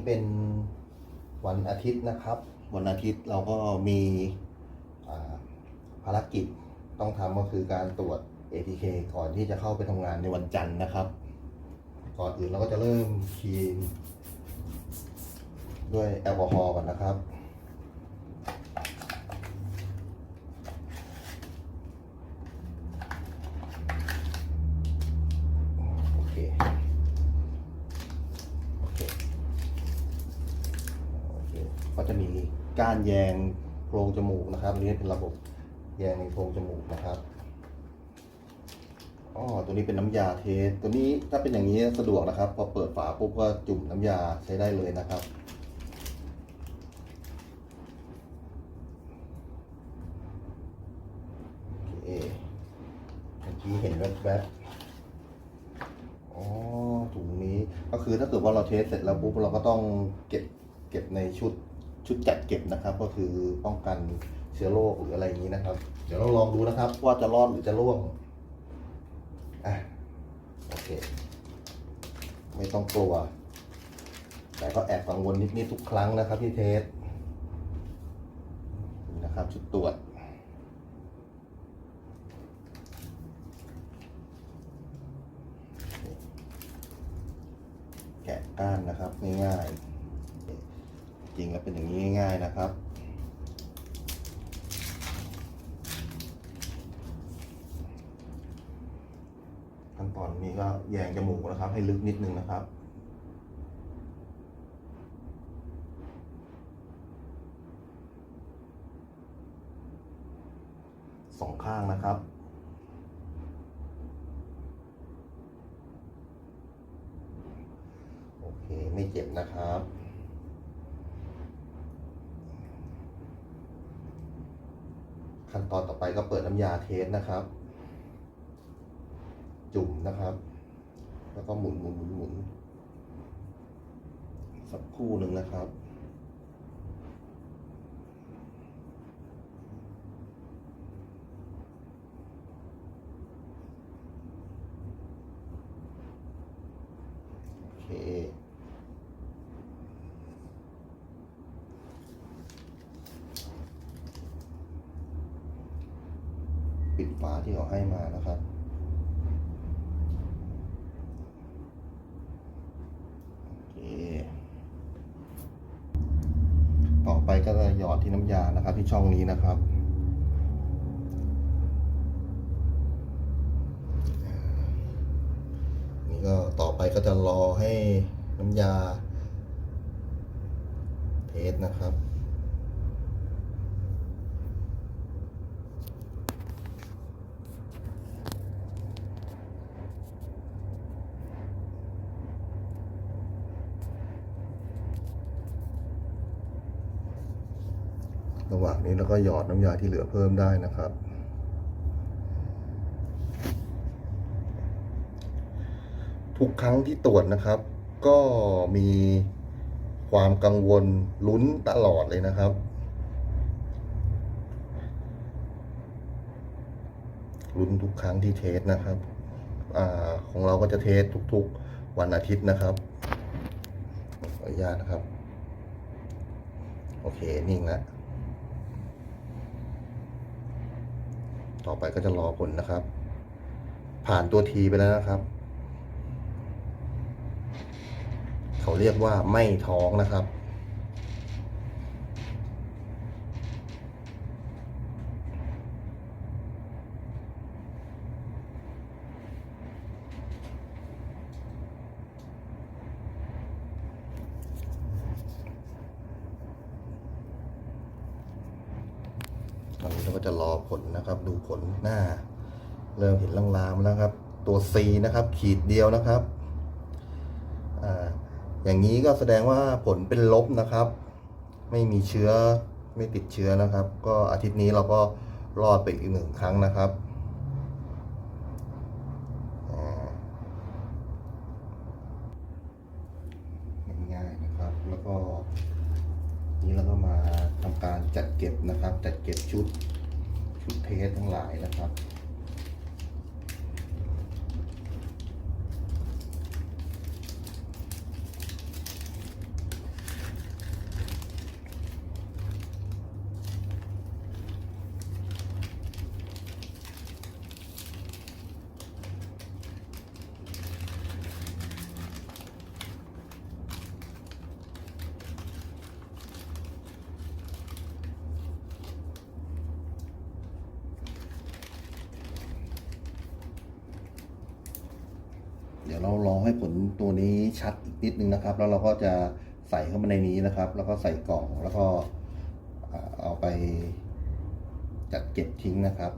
นี้เป็นวันอาทิตย์นะครับ วันอาทิตย์เราก็มีภารกิจต้องทำก็คือการตรวจ ATK ก่อนที่จะเข้าไปทำงานในวันจันทร์นะครับ ก่อนอื่นเราก็จะเริ่มคลีนด้วยแอลกอฮอล์ก่อนนะครับ โอเค โอเค โอเค ก็จะมีก้านแยงโพรงจมูกนะครับอันนี้เป็นระบบแยงในโพรงจมูกนะครับอ๋อตัวนี้เป็นน้ำยาเทสตัวนี้ถ้าเป็นอย่างนี้สะดวกนะครับ พอเปิดฝาปุ๊บก็จุ่มน้ำยาใช้ได้เลยนะครับโอเคเมื่อกี้เห็นแวบๆอ๋อถุงนี้ก็คือถ้าเกิดว่าเราเทสเสร็จแล้วปุ๊บเราก็ต้องเก็บเก็บในชุด ชุดจัดเก็บนะครับ ก็คือป้องกันเชื้อโรคหรืออะไรอย่างนี้นะครับ เดี๋ยวเราลองดูนะครับ ว่าจะรอดหรือจะร่วงอะโอเค ไม่ต้องกลัว แต่ก็แอบกังวลนิดๆทุกครั้งนะครับที่เทสนี่นะครับชุดตรวจแกะก้านนะครับง่ายๆ จริงแล้วเป็นอย่างนี้ง่าย ๆนะครับ ขั้นตอนนี้ก็แยงจมูกนะครับ ให้ลึกนิดนึงนะครับสองข้างนะครับโอเคไม่เจ็บนะครับ ขั้นตอนต่อไปก็เปิดน้ำยาเทสนะครับ จุ่มนะครับ แล้วก็หมุนหมุนหมุนหมุนสักครู่หนึ่งนะครับ โอเค ปิด ฝาที่เขาให้มานะครับ โอเค ต่อไปก็จะหยอดที่น้ำยานะครับ ที่ช่องนี้นะครับนี่ก็ต่อไปก็จะรอให้น้ำยา เทสนะครับ ระหว่างนี้แล้วก็หยอดน้ำยาที่เหลือเพิ่มได้นะครับ ทุกครั้งที่ตรวจนะครับ ก็มีความกังวลลุ้นตลอดเลยนะครับ ลุ้นทุกครั้งที่เทสนะครับอของเราก็จะเทสทุกๆวันอาทิตย์นะครับขออนุญาตนะครับ โอเค นิ่งแล้ว ต่อไปก็จะรอผลนะครับ ผ่านตัวทีไปแล้วนะครับ เขาเรียกว่าไม่ท้องนะครับ เราก็จะรอผลนะครับ ดูผลหน้า เริ่มเห็นลางๆแล้วครับ ตัว C นะครับ ขีดเดียวนะครับออย่างนี้ก็แสดงว่าผลเป็นลบนะครับ ไม่มีเชื้อไม่ติดเชื้อนะครับ ก็อาทิตย์นี้เราก็รอดไปอีกหนึ่งครั้งนะครับง่ายๆนะครับ แล้วก็นี้เราก็มาทำการจัดเก็บนะครับ จัดเก็บชุด เพจทั้งหลายนะครับ ดี๋ยวเรารอให้ผลตัวนี้ชัดอีกนิดนึงนะครับ แล้วเราก็จะใส่เข้ามาในนี้นะครับ แล้วก็ใส่กล่องแล้วก็เอาไปจัดเก็บทิ้งนะครับ